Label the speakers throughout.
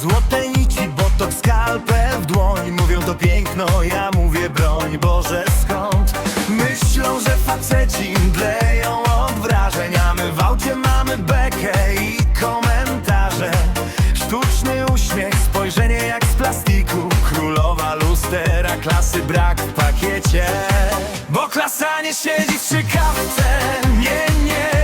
Speaker 1: Złote nici, botok, skalpel w dłoń. Mówią to piękno, ja mówię broń. Boże skąd? Myślą, że faceci mdleją od wrażeń A my w aucie mamy bekę i komentarze. Sztuczny uśmiech, spojrzenie jak z plastiku. Królowa lustera, klasy brak w pakiecie. Bo klasa nie siedzi przy szykawce, nie, nie.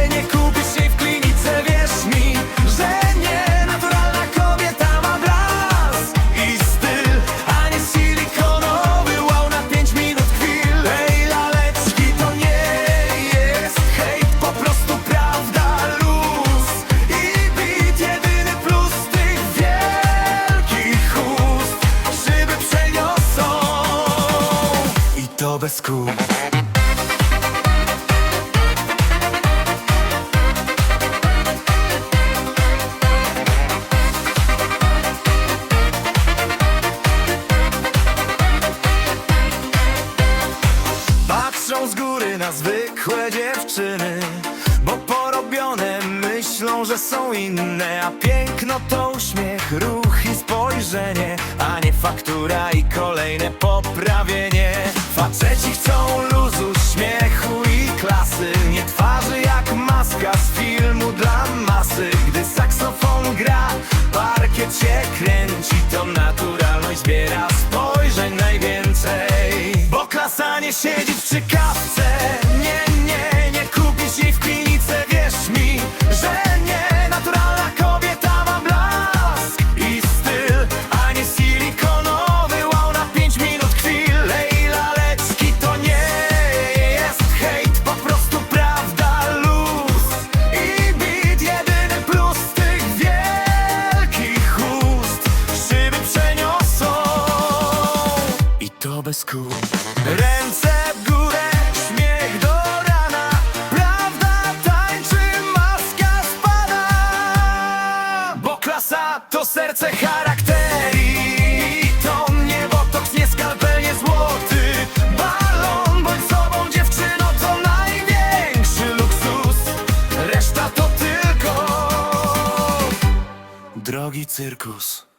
Speaker 1: To Patrzą z góry na zwykłe dziewczyny Bo porobione myślą, że są inne A piękno to uśmiech, ruch i spojrzenie A nie faktura i kolejne poprawienie Faceci chcą luzu, śmiechu i klasy. Nie twarzy jak maska z filmu dla masy. Gdy saksofon gra, parkiet się kręci. To naturalność zbiera spojrzeń najwięcej. Bo klasa nie siedzi w strzykawce Ręce w górę, śmiech do rana. Prawda tańczy, maska spada. Bo klasa to serce charakterii To nie botoks, nie skalpel, złoty. Balon Bądź sobą dziewczyno, to największy luksus. Reszta to tylko drogi cyrkus